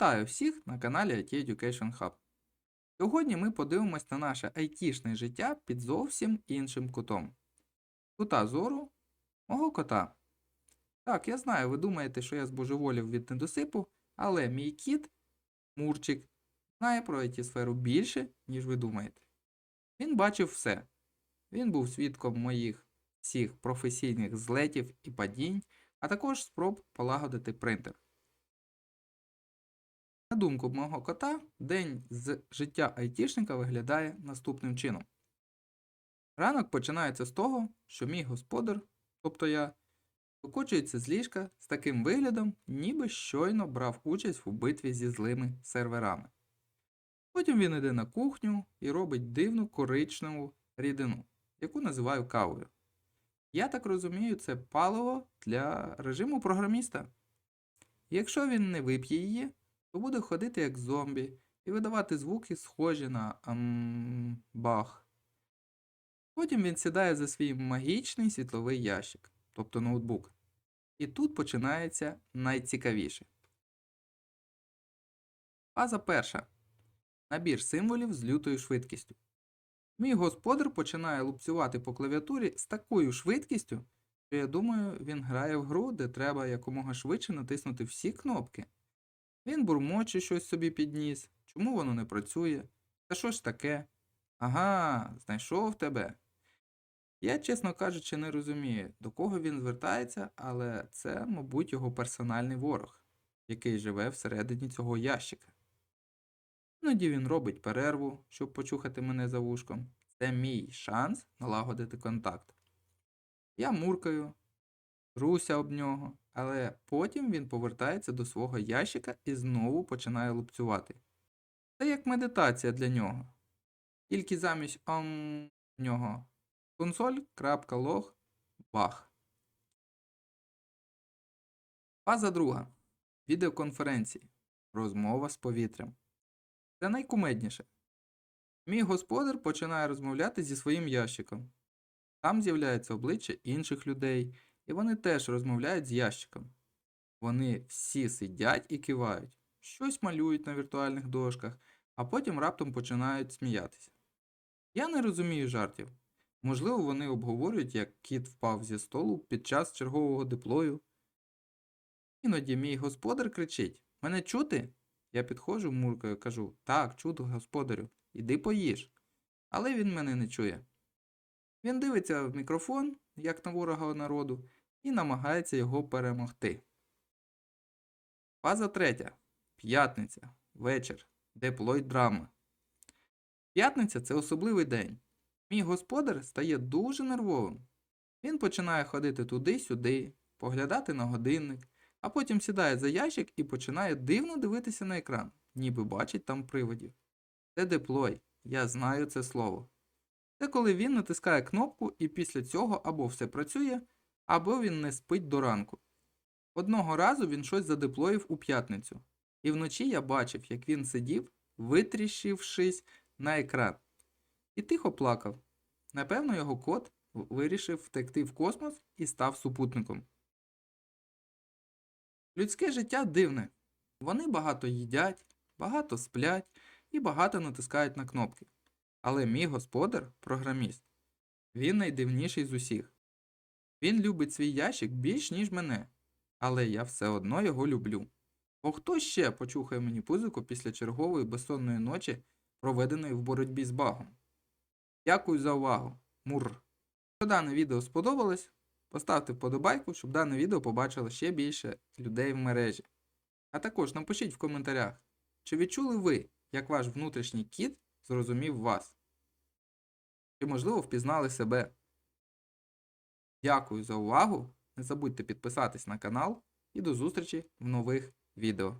Вітаю всіх на каналі IT Education Hub. Сьогодні ми подивимось на наше айтішне життя під зовсім іншим кутом. Кута зору мого кота. Так, я знаю, ви думаєте, що я збожеволів від недосипу, але мій кіт, Мурчик, знає про it сферу більше, ніж ви думаєте. Він бачив все. Він був свідком моїх всіх професійних злетів і падінь, а також спроб полагодити принтер. На думку мого кота, день з життя айтішника виглядає наступним чином. Ранок починається з того, що мій господар, тобто я, викочується з ліжка з таким виглядом, ніби щойно брав участь у битві зі злими серверами. Потім він йде на кухню і робить дивну коричневу рідину, яку називаю кавою. Я так розумію, це паливо для режиму програміста. Якщо він не вип'є її, то буде ходити як зомбі і видавати звуки, схожі на ам, бах. Потім він сідає за свій магічний світловий ящик, тобто ноутбук. І тут починається найцікавіше. Фаза перша. Набір символів з лютою швидкістю. Мій господар починає лупцювати по клавіатурі з такою швидкістю, що я думаю, він грає в гру, де треба якомога швидше натиснути всі кнопки. Він бурмоче щось собі підніс. Чому воно не працює? Та що ж таке? Ага, знайшов тебе. Я, чесно кажучи, не розумію, до кого він звертається, але це, мабуть, його персональний ворог, який живе всередині цього ящика. Іноді він робить перерву, щоб почухати мене за вушком. Це мій шанс налагодити контакт. Я муркаю, труся об нього, але потім він повертається до свого ящика і знову починає лупцювати. Це як медитація для нього. Тільки замість ам нього консоль.лог бах. Фаза друга. Відеоконференції. Розмова з повітрям. Це найкумедніше. Мій господар починає розмовляти зі своїм ящиком. Там з'являється обличчя інших людей, і вони теж розмовляють з ящиком. Вони всі сидять і кивають, щось малюють на віртуальних дошках, а потім раптом починають сміятися. Я не розумію жартів. Можливо, вони обговорюють, як кіт впав зі столу під час чергового деплою. Іноді мій господар кричить Мене чути? Я підходжу муркою, кажу Так, чути, господарю, іди поїж. Але він мене не чує. Він дивиться в мікрофон, як на ворога народу, і намагається його перемогти. Фаза третя. П'ятниця. Вечір. Деплой драма. П'ятниця це особливий день. Мій господар стає дуже нервовим. Він починає ходити туди-сюди, поглядати на годинник, а потім сідає за ящик і починає дивно дивитися на екран, ніби бачить там приводів. Це деплой, я знаю це слово. Це коли він натискає кнопку і після цього або все працює, або він не спить до ранку. Одного разу він щось задеплоїв у п'ятницю, і вночі я бачив, як він сидів, витріщившись на екран, і тихо плакав. Напевно, його кот вирішив втекти в космос і став супутником. Людське життя дивне. Вони багато їдять, багато сплять і багато натискають на кнопки. Але мій господар програміст. Він найдивніший з усіх. Він любить свій ящик більш, ніж мене, але я все одно його люблю. Бо хто ще почухає мені пузико після чергової безсонної ночі, проведеної в боротьбі з багом? Дякую за увагу. Мур. Якщо дане відео сподобалось, поставте вподобайку, щоб дане відео побачило ще більше людей в мережі. А також напишіть в коментарях, чи відчули ви, як ваш внутрішній кіт зрозумів вас? Чи, можливо, впізнали себе? Дякую за увагу. Не забудьте підписатись на канал і до зустрічі в нових відео.